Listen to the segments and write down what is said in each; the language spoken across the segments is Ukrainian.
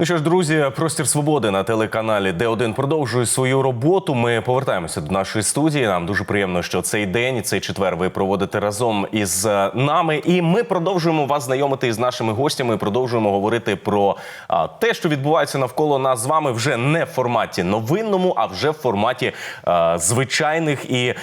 Ну що ж, друзі, простір свободи на телеканалі Д1 продовжує свою роботу. Ми повертаємося до нашої студії. Нам дуже приємно, що цей день, цей четвер ви проводите разом із е, нами. І ми продовжуємо вас знайомити із нашими гостями. Продовжуємо говорити про а, те, що відбувається навколо нас з вами, вже не в форматі новинному, а вже в форматі а, звичайних і е,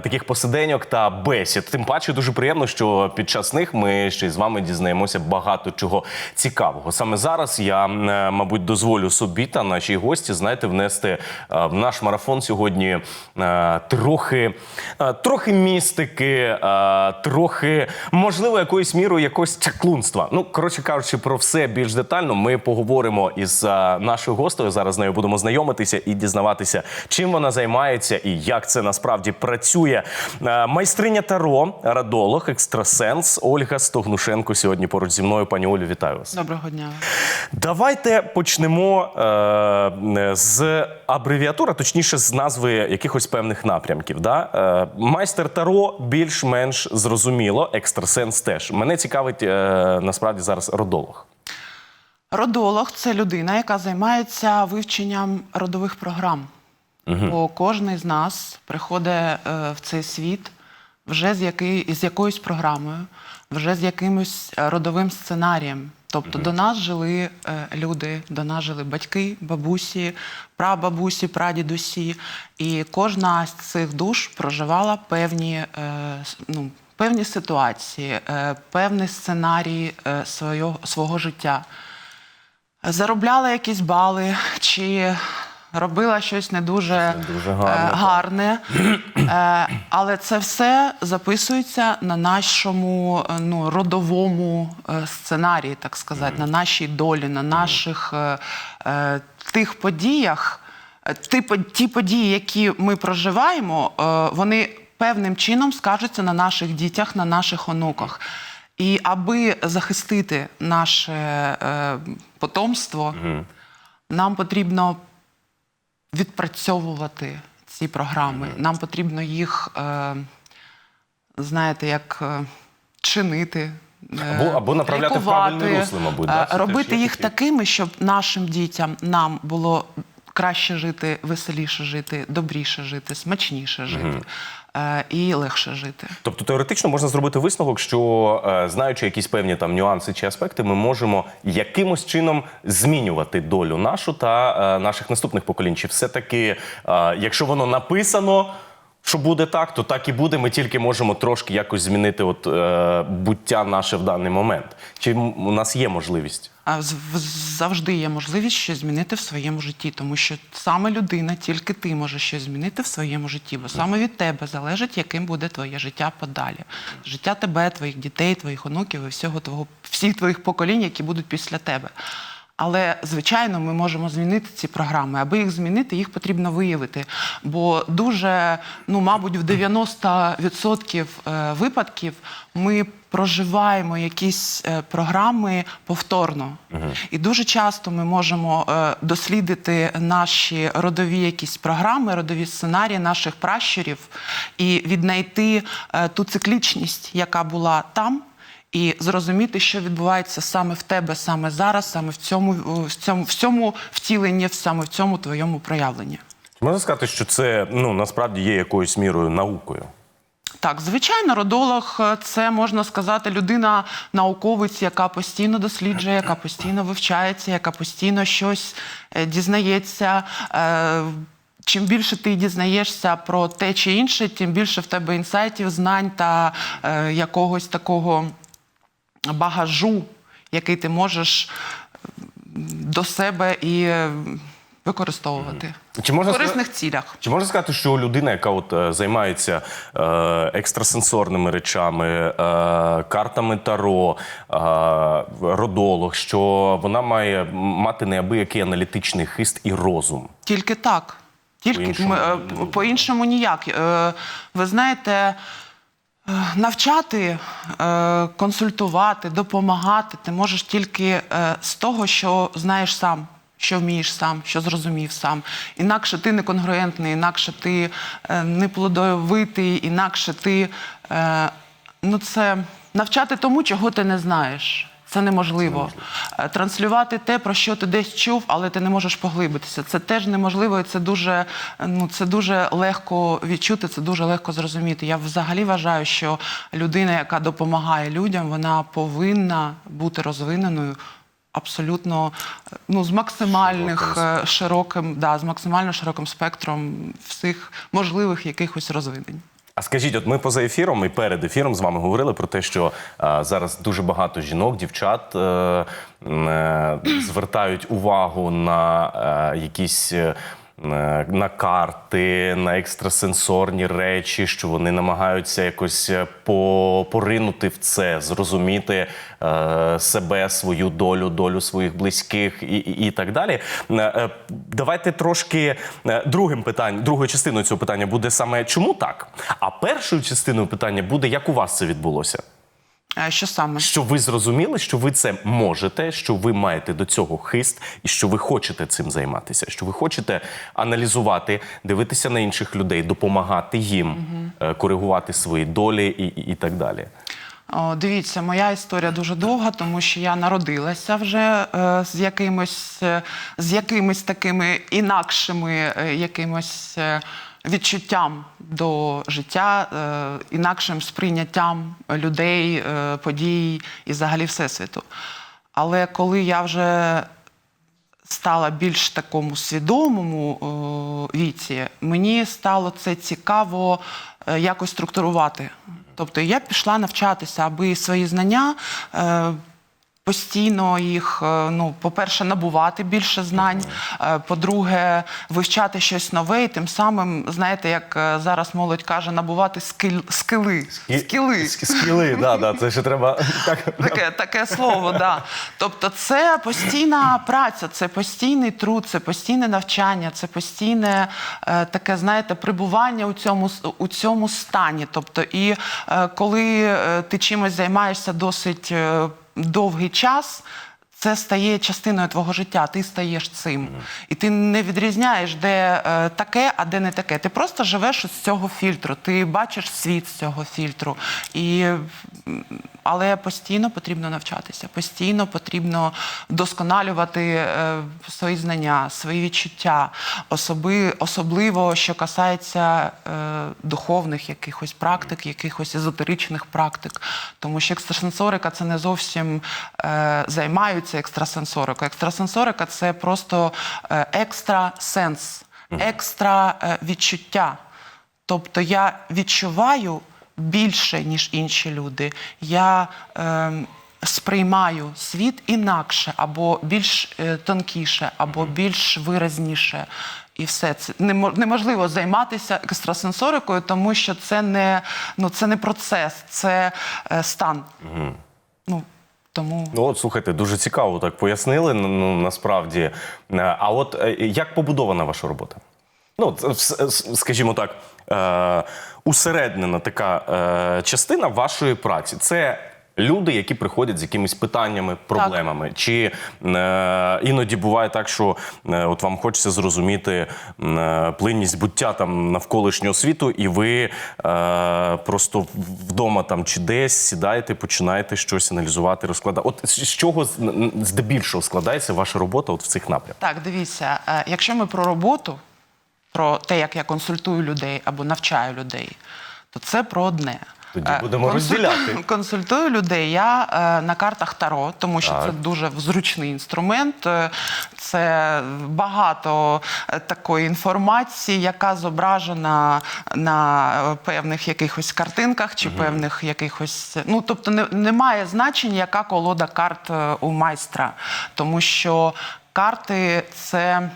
таких посиденьок та бесід. Тим паче дуже приємно, що під час них ми ще з вами дізнаємося багато чого цікавого. Саме зараз я, е, мабуть, дозволю собі та нашій гості, знаєте, внести е, в наш марафон сьогодні е, трохи, е, трохи містики, е, трохи, можливо, якоюсь мірою якогось чаклунства. Ну, коротше кажучи, про все більш детально ми поговоримо із е, нашою гостею. Зараз з нею будемо знайомитися і дізнаватися, чим вона займається і як це насправді працює. Е, Майстриня Таро, радолог, екстрасенс Ольга Стогнушенко сьогодні поруч зі мною. Пані Олю, вітаю вас. Доброго дня. Давайте почнемо е, з абревіатури, точніше, з назви якихось певних напрямків. Да? Е, майстер Таро більш-менш зрозуміло, екстрасенс теж. Мене цікавить е, насправді зараз родолог. Родолог це людина, яка займається вивченням родових програм. Бо кожен з нас приходить е, в цей світ вже з, який, з якоюсь програмою, вже з якимось е, родовим сценарієм. Тобто до нас жили е, люди, до нас жили батьки, бабусі, прабабусі, прадідусі. І кожна з цих душ проживала певні, е, ну, певні ситуації, е, певний сценарій е, свого, свого життя заробляла якісь бали чи робила щось не дуже, Не дуже гарне, е, гарне. Е, але це все записується на нашому е, ну, родовому сценарії, так сказати, на нашій долі, на наших тих подіях. Ті, ті події, які ми проживаємо, вони певним чином скажуться на наших дітях, на наших онуках. І аби захистити наше е, потомство, нам потрібно відпрацьовувати ці програми. Нам потрібно їх, е, знаєте, як е, чинити. е, Або- або направляти в правильне русло, мабуть, да? робити їх такі. такими, щоб нашим дітям нам було краще жити, веселіше жити, добріше жити, смачніше жити е, і легше жити. Тобто теоретично можна зробити висновок, що е, знаючи якісь певні там нюанси чи аспекти, ми можемо якимось чином змінювати долю нашу та е, наших наступних поколінь. Чи все-таки, е, якщо воно написано, що буде так, то так і буде. Ми тільки можемо трошки якось змінити от, е, буття наше в даний момент. Чи у нас є можливість? А завжди є можливість щось змінити в своєму житті, тому що саме людина, тільки ти можеш щось змінити в своєму житті, бо саме від тебе залежить, яким буде твоє життя подалі. Життя тебе, твоїх дітей, твоїх онуків і всього твого, всіх твоїх поколінь, які будуть після тебе. Але звичайно, ми можемо змінити ці програми. Аби їх змінити, їх потрібно виявити. Бо дуже, ну мабуть, в 90% е, випадків ми проживаємо якісь е, програми повторно. І дуже часто ми можемо е, дослідити наші родові якісь програми, родові сценарії наших пращурів і віднайти е, ту циклічність, яка була там і зрозуміти, що відбувається саме в тебе, саме зараз, саме в цьому, в цьому, в цьому втіленні, саме в цьому твоєму проявленні. Можна сказати, що це ну насправді є якоюсь мірою наукою. Так, звичайно, родолог це можна сказати людина, науковець, яка постійно досліджує, яка постійно вивчається, яка постійно щось е, дізнається. Е, Чим більше ти дізнаєшся про те чи інше, тим більше в тебе інсайтів, знань та е, якогось такого багажу, який ти можеш до себе і е, використовувати Чи можна в сказати- корисних цілях. Чи можна сказати, що людина, яка от е, займається е, екстрасенсорними речами, е, картами таро, е, родолог, що вона має мати неабиякий аналітичний хист і розум? Тільки так. Тільки По-іншому е, по-іншому ніяк. Е, Ви знаєте, навчати, е, консультувати, допомагати ти можеш тільки е, з того, що знаєш сам. Що вмієш сам, що зрозумів сам. Інакше ти не конгруентний, інакше ти е, не плодовитий, інакше ти. Е, ну, це навчати тому, чого ти не знаєш. Це неможливо. Е, Транслювати те, про що ти десь чув, але ти не можеш поглибитися. Це теж неможливо, і це дуже, е, ну, це дуже легко відчути, це дуже легко зрозуміти. Я взагалі вважаю, що людина, яка допомагає людям, вона повинна бути розвиненою. Абсолютно е, ну з максимальних Широким широким, да, з максимально широким спектром всіх можливих якихось розвинень. А скажіть, от ми поза ефіром і перед ефіром з вами говорили про те, що е, зараз дуже багато жінок, дівчат е, е, звертають увагу на е, якісь. Е, На карти, на екстрасенсорні речі, що вони намагаються якось е, поринути в це, зрозуміти е, себе, свою долю, долю своїх близьких і, і, і так далі. Давайте трошки другим питанням, другою частиною цього питання буде саме чому так? А першою частиною питання буде, як у вас це відбулося? Що саме? Що ви зрозуміли, що ви це можете, що ви маєте до цього хист, і що ви хочете цим займатися, що ви хочете аналізувати, дивитися на інших людей, допомагати їм, е, коригувати свої долі і, і, і так далі. О, дивіться, моя історія дуже довга, тому що я народилася вже е, з якимось е, з якимись такими інакшими е, якимось е, відчуттям до життя, е, інакшим сприйняттям людей, е, подій і взагалі всесвіту. Але коли я вже стала більш такому свідомому віці, мені стало це цікаво е, якось структурувати. Тобто я пішла навчатися, аби свої знання. Постійно їх, е, ну, по-перше, набувати більше знань, е, по-друге, вивчати щось нове, і тим самим, знаєте, як е, зараз молодь каже, набувати скили. Скіли. Ск- Скіли, да, да, це ще треба так. Таке, таке слово, да. Тобто, це постійна праця, це постійний труд, це постійне навчання, це постійне таке, знаєте, прибування у цьому у цьому стані. Тобто, і коли ти чимось займаєшся досить довгий час. Це стає частиною твого життя, ти стаєш цим. І ти не відрізняєш, де е, таке, а де не таке. Ти просто живеш з цього фільтру, ти бачиш світ з цього фільтру. І, але постійно потрібно навчатися, постійно потрібно вдосконалювати е, свої знання, свої відчуття, особи, особливо що касається е, духовних якихось практик, якихось езотеричних практик. Тому що екстрасенсорика це не зовсім е, займаються екстрасенсорикою. Екстрасенсорика це просто е, екстра відчуття. Тобто я відчуваю більше, ніж інші люди. Я е, сприймаю світ інакше, або більш е, тонкіше, або більш виразніше. І все це немо- неможливо займатися екстрасенсорикою, тому що це не, ну, це не процес, це е, стан. Ну, тому Ну, от слухайте, дуже цікаво так пояснили. ну, Ну насправді. Е, А от е, як побудована ваша робота? Ну, скажімо так, е, усереднена така е, частина вашої праці. Це люди, які приходять з якимись питаннями, проблемами. Чи е, іноді буває так, що е, от вам хочеться зрозуміти е, плинність буття там навколишнього світу, і ви е, просто вдома там чи десь сідаєте, починаєте щось аналізувати, розкладати. От з чого здебільшого складається ваша робота от в цих напрямках? Так, дивіться, якщо ми про роботу, про те, як я консультую людей або навчаю людей, то це про одне. Тоді Е, будемо розділяти. Консультую людей я е, на картах Таро, тому що Так. це дуже зручний інструмент. Е, Це багато е, такої інформації, яка зображена на певних якихось картинках чи певних якихось. Ну тобто, не, немає значення, яка колода карт у майстра, тому що карти це.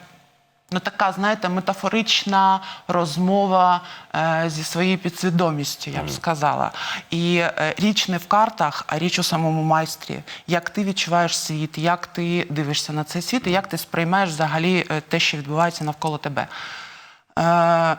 Ну, така, знаєте, метафорична розмова е, зі своєю підсвідомістю, я б сказала. І е, річ не в картах, а річ у самому майстрі. Як ти відчуваєш світ, як ти дивишся на цей світ, і як ти сприймаєш взагалі е, те, що відбувається навколо тебе. Е,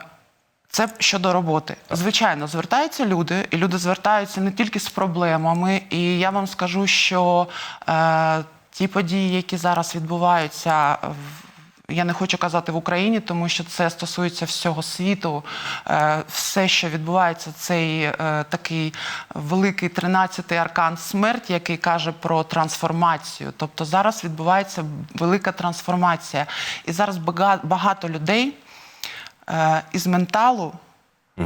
це щодо роботи. Звичайно, звертаються люди, і люди звертаються не тільки з проблемами. І я вам скажу, що е, ті події, які зараз відбуваються в Я не хочу казати в Україні, тому що це стосується всього світу. Е, Все, що відбувається, цей е, такий великий 13-й аркан смерті, який каже про трансформацію. Тобто зараз відбувається велика трансформація. І зараз багато людей е, із менталу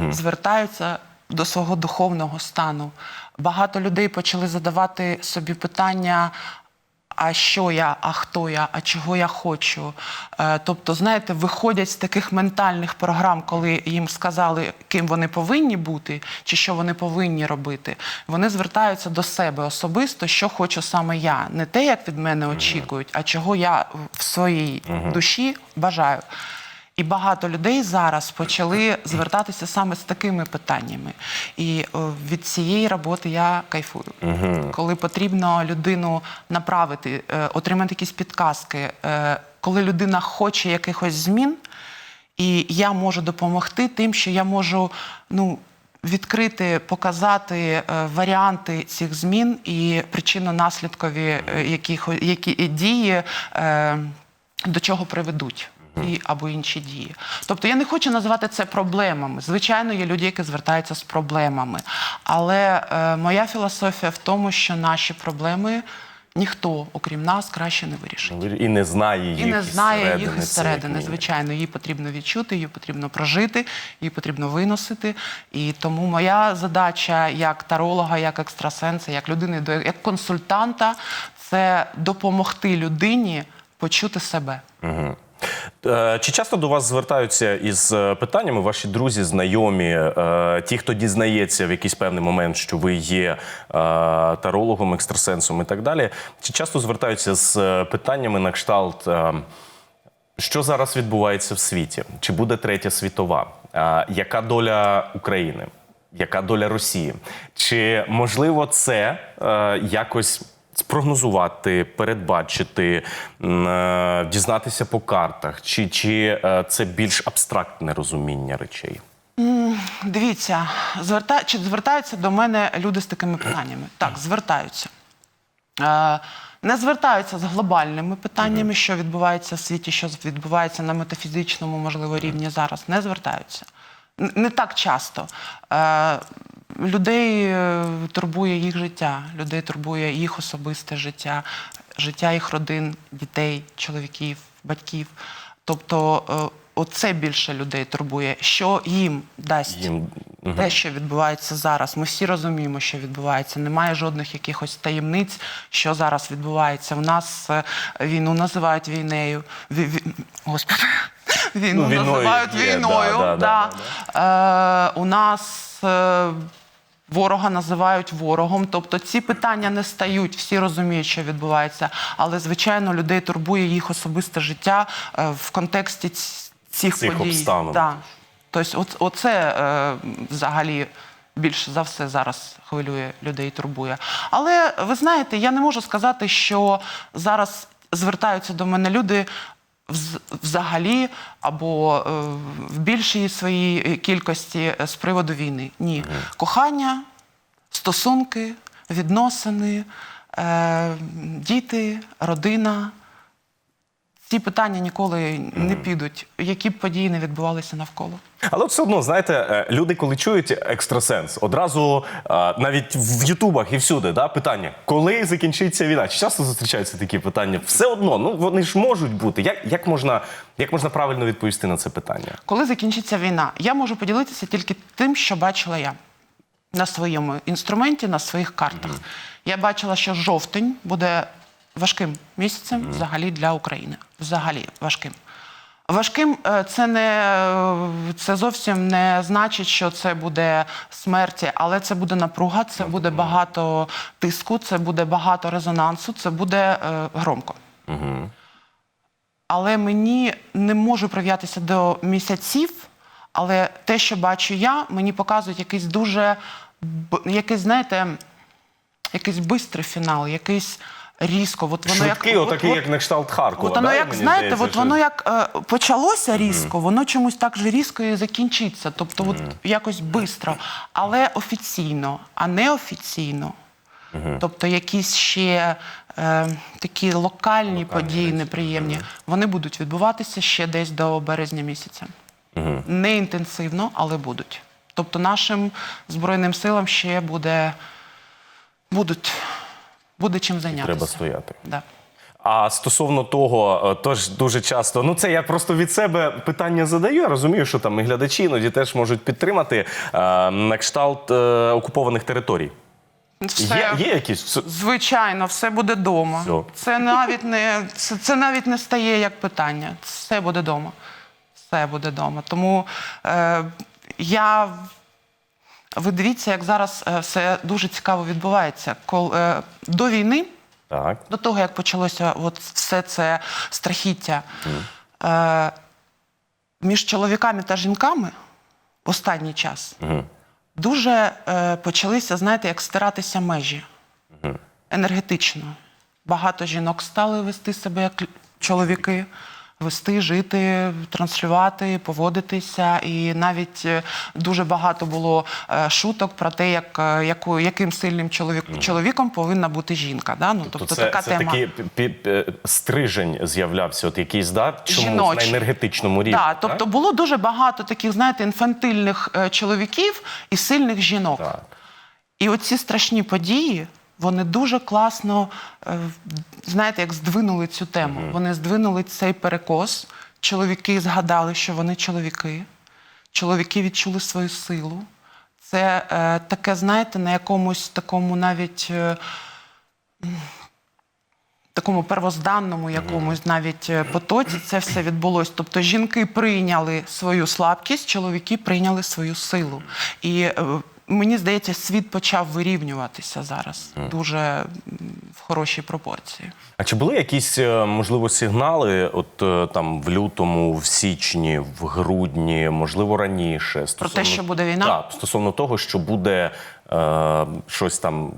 звертаються до свого духовного стану. Багато людей почали задавати собі питання. А що я, а хто я, а чого я хочу? Е, тобто, знаєте, виходять з таких ментальних програм, коли їм сказали, ким вони повинні бути, чи що вони повинні робити. Вони звертаються до себе особисто, що хочу саме я. Не те, як від мене очікують, а чого я в своїй душі бажаю. І багато людей зараз почали звертатися саме з такими питаннями. І від цієї роботи я кайфую. Коли потрібно людину направити, е, отримати якісь підказки, е, коли людина хоче якихось змін, і я можу допомогти тим, що я можу ну, відкрити, показати е, варіанти цих змін і причинно-наслідкові е, яких, які дії е, до чого приведуть. І, або інші дії. Тобто я не хочу називати це проблемами. Звичайно, є люди, які звертаються з проблемами. Але е, моя філософія в тому, що наші проблеми ніхто, окрім нас, краще не вирішить І не знає їх і не знає їх середини, із це як середини. мінімум. Звичайно, її потрібно відчути, її потрібно прожити, її потрібно виносити. І тому моя задача як таролога, як екстрасенса, як людини, як консультанта це допомогти людині почути себе. Е, Чи часто до вас звертаються із е, питаннями ваші друзі, знайомі, е, ті, хто дізнається в якийсь певний момент, що ви є е, тарологом, екстрасенсом і так далі? Чи часто звертаються з е, питаннями на кшталт, е, що зараз відбувається в світі? Чи буде третя світова? Е, Яка доля України? Яка доля Росії? Чи можливо це е, якось спрогнозувати, передбачити, е, дізнатися по картах? Чи, чи е, це більш абстрактне розуміння речей? Дивіться, зверта... чи звертаються до мене люди з такими питаннями? Так, звертаються. Е, Не звертаються з глобальними питаннями, що відбувається в світі, що відбувається на метафізичному, можливо, рівні зараз. Не звертаються. Не так часто. Е, Людей е, турбує їх життя, людей турбує їх особисте життя, життя їх родин, дітей, чоловіків, батьків. Тобто, е, оце більше людей турбує, що їм дасть Їм те, що відбувається зараз. Ми всі розуміємо, що відбувається. Немає жодних якихось таємниць, що зараз відбувається. У нас війну називають війнею. Ві- ві- Господи. Війну Ну, називають є, війною. да, да, да. Е, у нас е, ворога називають ворогом. Тобто ці питання не стають, всі розуміють, що відбувається. Але, звичайно, людей турбує їх особисте життя е, в контексті цих, Цих подій. обставин. Да. Тобто, оце е, взагалі більше за все зараз хвилює людей, турбує. Але ви знаєте, я не можу сказати, що зараз звертаються до мене люди. Вз- Взагалі, або е, в більшій своїй кількості е, з приводу війни. Ні. Кохання, стосунки, відносини, е, діти, родина. Ці питання ніколи не підуть, які б події не відбувалися навколо. Але все одно, знаєте, е, люди, коли чують екстрасенс, одразу е, навіть в Ютубах і всюди да, питання, коли закінчиться війна? Чи часто зустрічаються такі питання? Все одно, ну вони ж можуть бути. Як, як, можна, як можна правильно відповісти на це питання? Коли закінчиться війна, я можу поділитися тільки тим, що бачила я на своєму інструменті, на своїх картах. Я бачила, що жовтень буде важким місяцем взагалі для України. Взагалі важким. Важким е, це не е, це зовсім не значить, що це буде смерті, але це буде напруга, це буде багато тиску, це буде багато резонансу, це буде е, громко. Але мені не можу прив'ятися до місяців. Але те, що бачу я, мені показують якийсь дуже якийсь, знаєте, якийсь бистрий фінал, якийсь різко. От воно Швидкий, як, отакий, от- як на кшталт Харкова. От воно, да, як знаєте, здається, от що- воно як е, почалося різко, воно чомусь так же різко і закінчиться. Тобто, от якось бистро, але офіційно, а не офіційно. Тобто якісь ще е, такі локальні, події неприємні, вони будуть відбуватися ще десь до березня місяця. Не інтенсивно, але будуть. Тобто нашим Збройним силам ще буде, будуть, буде чим зайнятися. Треба стояти. Да. А стосовно того, е, тож дуже часто, ну це я просто від себе питання задаю. Я розумію, що там і глядачі іноді теж можуть підтримати е, на кшталт е, окупованих територій. Все, Є, є якісь Звичайно, все буде вдома. Все. Це навіть не це, це навіть не стає як питання. Все буде вдома. Все буде вдома. Тому е, я ви дивіться, як зараз е, все дуже цікаво відбувається. Кол, е, до війни, так. до того як почалося от все це страхіття, е, між чоловіками та жінками в останній час дуже е, почалися, знаєте, як стиратися межі енергетично. Багато жінок стали вести себе як чоловіки, вести, жити, транслювати, поводитися. І навіть е, дуже багато було е, шуток про те, як, е, яку, яким сильним чоловік, чоловіком повинна бути жінка. Да? Ну, тобто, це, така це тема. такий пі- пі- стрижень з'являвся, от якийсь, да? Чому Жіночий. на енергетичному рівні. Да, тобто було дуже багато таких, знаєте, інфантильних чоловіків і сильних жінок. Так. І оці страшні події, вони дуже класно, е, знаєте, як здвинули цю тему. Вони здвинули цей перекос. Чоловіки згадали, що вони чоловіки. Чоловіки відчули свою силу. Це е, таке, знаєте, на якомусь такому навіть. Е, такому первозданному якомусь навіть е, потоці це все відбулося. Тобто жінки прийняли свою слабкість, чоловіки прийняли свою силу. І е, мені здається, світ почав вирівнюватися зараз дуже в хорошій пропорції. А чи були якісь е, можливо сигнали, от е, там в лютому, в січні, в грудні, можливо, раніше стосовно що буде війна? Так, стосовно того, що буде е, щось там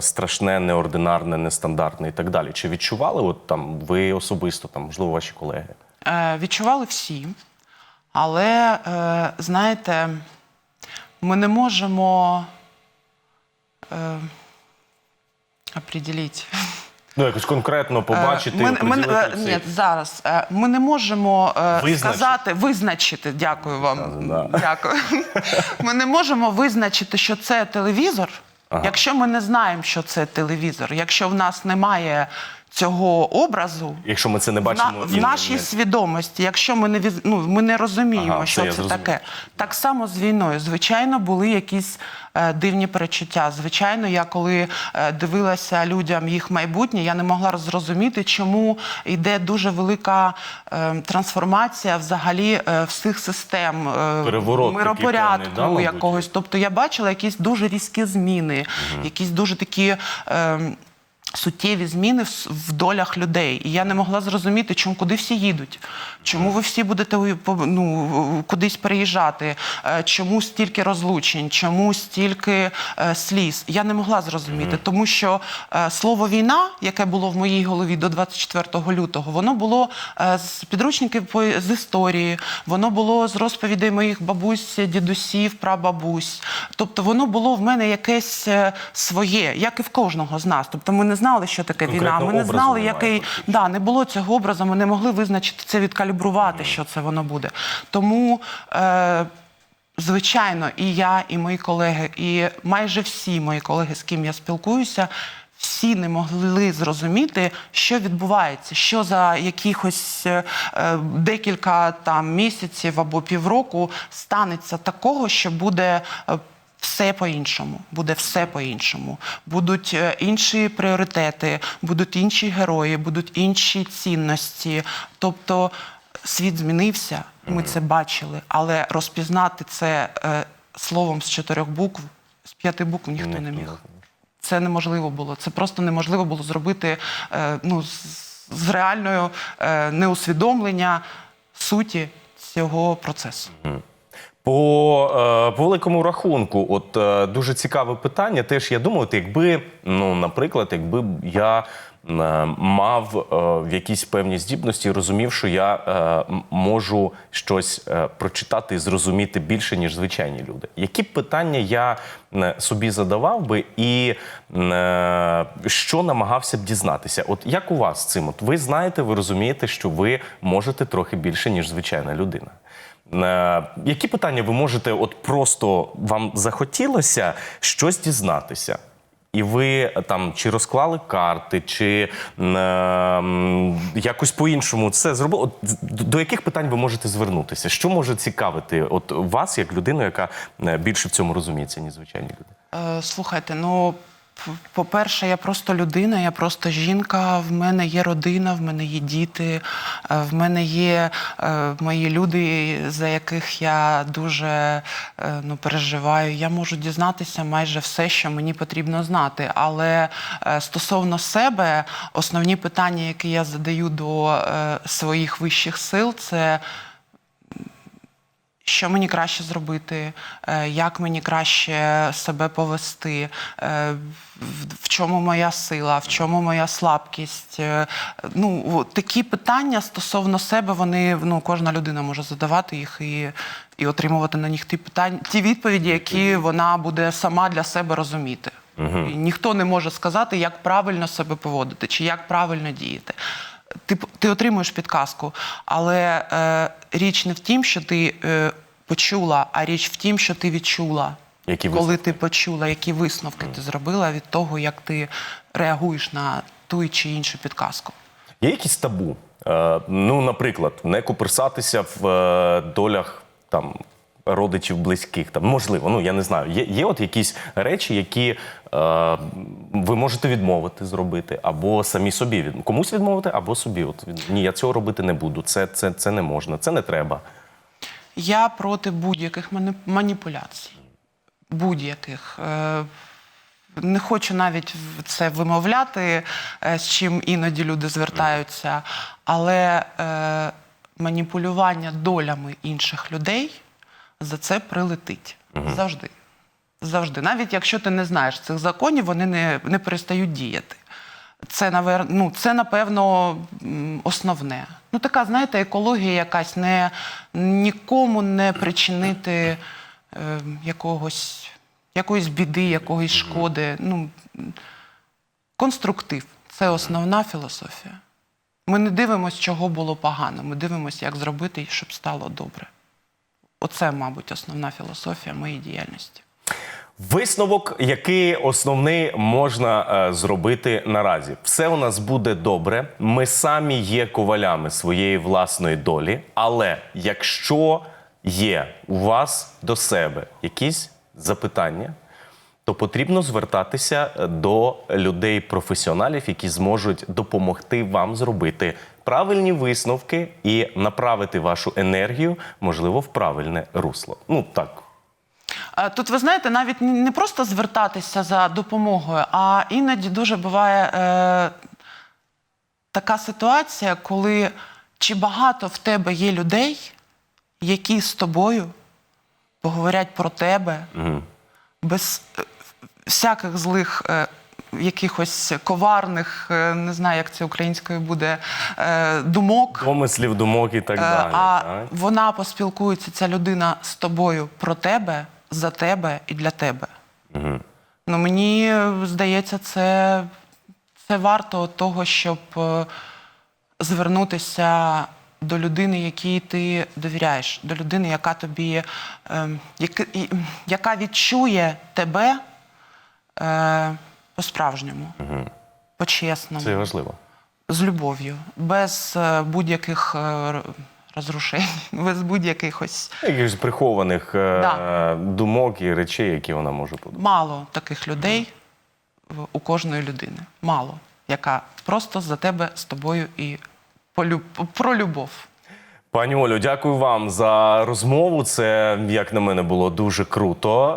страшне, неординарне, нестандартне і так далі. Чи відчували от там ви особисто, там можливо, ваші колеги? Е, відчували всі, але е, знаєте, ми не можемо е, определити. Ну якось конкретно побачити, Ми, ми, е, ні, зараз е, ми не можемо е, Визначити. сказати, визначити. Дякую вам. Да. Дякую. Ми не можемо визначити, що це телевізор, якщо ми не знаємо, що це телевізор, якщо в нас немає цього образу. Якщо ми це не бачимо на, в нашій не- свідомості, якщо ми не ну, ми не розуміємо, Ага, що це це таке. Так само з війною. Звичайно, були якісь е, дивні перечуття. Звичайно, я коли е, дивилася людям їх майбутнє, я не могла зрозуміти, чому йде дуже велика е, трансформація взагалі е, всіх систем е, Переворот миропорядку певний, якогось. Тобто я бачила якісь дуже різкі зміни, якісь дуже такі. Е, Суттєві зміни в, долях людей, і я не могла зрозуміти, чому куди всі їдуть, чому ви всі будете ну, кудись переїжджати, е, чому стільки розлучень, чому стільки е, сліз. Я не могла зрозуміти, тому що е, слово війна, яке було в моїй голові до 24 лютого, воно було з підручників з історії, воно було з розповідей моїх бабусь, дідусів, прабабусь. Тобто воно було в мене якесь своє, як і в кожного з нас. Тобто ми не знали, що таке війна. Ми не знали, який фактично. да, не було цього образу. Ми не могли визначити це, відкалібрувати, що це воно буде. Тому. Е, Звичайно, і я, і мої колеги, і майже всі мої колеги, з ким я спілкуюся, всі не могли зрозуміти, що відбувається, що за якихось е, е, декілька там місяців або півроку станеться такого, що буде. е, Все по-іншому, буде все по-іншому. Будуть е, інші пріоритети, будуть інші герої, будуть інші цінності. Тобто світ змінився, ми це бачили, але розпізнати це е, словом з чотирьох букв, з п'яти букв ніхто не міг. Це неможливо було. Це просто неможливо було зробити е, ну, з, з реальною е, неусвідомлення суті цього процесу. По, е, по великому рахунку, от е, дуже цікаве питання. Теж я думаю, якби, ну, наприклад, якби я мав е, в якісь певні здібності, розумів, що я е, можу щось е, прочитати і зрозуміти більше, ніж звичайні люди. Які питання я е, собі задавав би, і е, що намагався б дізнатися? От як у вас з цим? От ви знаєте, ви розумієте, що ви можете трохи більше, ніж звичайна людина. Е, Які питання ви можете, от просто вам захотілося щось дізнатися? І ви е, там чи розклали карти, чи е, якось по-іншому це зробили? От, до яких питань ви можете звернутися? Що може цікавити от вас, як людину, яка е, більше в цьому розуміється, ніж звичайні люди? Е, Слухайте, ну по-перше, я просто людина, я просто жінка. В мене є родина, в мене є діти, е, в мене є е, мої люди, за яких я дуже е, ну, переживаю. Я можу дізнатися майже все, що мені потрібно знати. Але е, стосовно себе, основні питання, які я задаю до е, своїх вищих сил, це що мені краще зробити, е, як мені краще себе повести, е, в- чому моя сила, в чому моя слабкість. Е, Ну, такі питання стосовно себе, вони ну, кожна людина може задавати їх і, і отримувати на них ті питання, ті відповіді, які вона буде сама для себе розуміти. І ніхто не може сказати, як правильно себе поводити чи як правильно діяти. Ти, ти отримуєш підказку, але е, річ не в тім, що ти е, почула, а річ в тім, що ти відчула. Які коли висновки? ти почула, які висновки ти зробила від того, як ти реагуєш на ту чи іншу підказку. Є якісь табу? Е, ну, наприклад, не куперсатися в е, долях там. Родичів близьких, там можливо, ну я не знаю. Є, є от якісь речі, які е, ви можете відмовити зробити, або самі собі від комусь відмовити, або собі. От ні, я цього робити не буду. Це, це, це не можна, це не треба. Я проти будь-яких маніпуляцій. Будь-яких. Е, Не хочу навіть це вимовляти, е, з чим іноді люди звертаються, але е, маніпулювання долями інших людей за це прилетить. Завжди. Завжди. Навіть якщо ти не знаєш цих законів, вони не, не перестають діяти. Це, навер... ну, це, напевно, основне. Ну, така, знаєте, екологія якась не нікому не причинити е, якогось, якоїсь біди, якоїсь шкоди. Ну, конструктив це основна філософія. Ми не дивимося, чого було погано. Ми дивимося, як зробити, щоб стало добре. Оце, мабуть, основна філософія моєї діяльності. Висновок, який основний можна е, зробити наразі. Все у нас буде добре. Ми самі є ковалями своєї власної долі. Але якщо є у вас до себе якісь запитання, то потрібно звертатися е, до людей-професіоналів, які зможуть допомогти вам зробити правильні висновки і направити вашу енергію, можливо, в правильне русло. Ну так. Е, Тут ви знаєте, навіть не просто звертатися за допомогою, а іноді дуже буває е, така ситуація, коли чи багато в тебе є людей, які з тобою поговорять про тебе без е, всяких злих. е, Якихось коварних, е, не знаю, як це українською буде, е, думок. Помислів, думок і так Е, далі. А так? вона поспілкується, ця людина з тобою про тебе, за тебе і для тебе. Ну, мені здається, це, це варто того, щоб звернутися до людини, якій ти довіряєш, до людини, яка тобі, е, яка, яка відчує тебе е, по-справжньому, по-чесному Це важливо. з любов'ю, без е, будь-яких е, розрушень, без будь-яких ось Якихось прихованих е, Да. думок і речей, які вона може подумати. мало таких людей в- у кожної людини. Мало, яка просто за тебе з тобою і полю- про любов. Пані Олю, дякую вам за розмову. Це, як на мене, було дуже круто.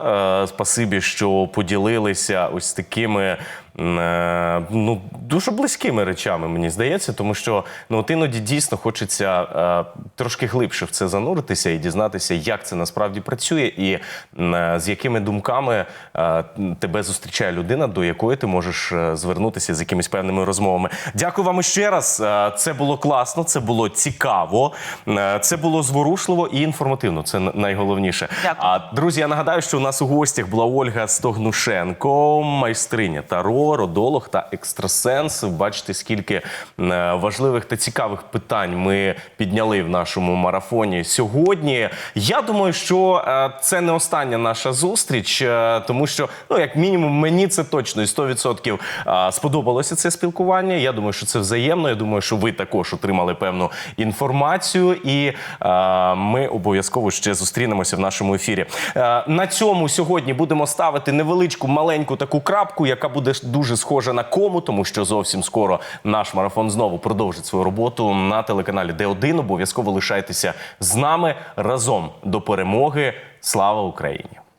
Е, спасибі, що поділилися ось такими ну, дуже близькими речами, мені здається, тому що ну, от іноді дійсно хочеться е, трошки глибше в це зануритися і дізнатися, як це насправді працює, і е, з якими думками е, тебе зустрічає людина, до якої ти можеш е, звернутися з якимись певними розмовами. Дякую вам ще раз. Е, Це було класно, це було цікаво, е, це було зворушливо і інформативно. Це найголовніше. Дякую. А друзі, я нагадаю, що у нас у гостях була Ольга Стогнушенко, майстриня таро, родолог та екстрасенс. Бачите, скільки е, важливих та цікавих питань ми підняли в нашому марафоні сьогодні. Я думаю, що е, це не остання наша зустріч, е, тому що, ну як мінімум, мені це точно і 100% е, сподобалося це спілкування. Я думаю, що це взаємно. Я думаю, що ви також отримали певну інформацію, і ми обов'язково ще зустрінемося в нашому ефірі. На цьому сьогодні будемо ставити невеличку маленьку таку крапку, яка буде дуже схожа на кому, тому що зовсім скоро наш марафон знову продовжить свою роботу на телеканалі Д1. Обов'язково лишайтеся з нами разом до перемоги. Слава Україні!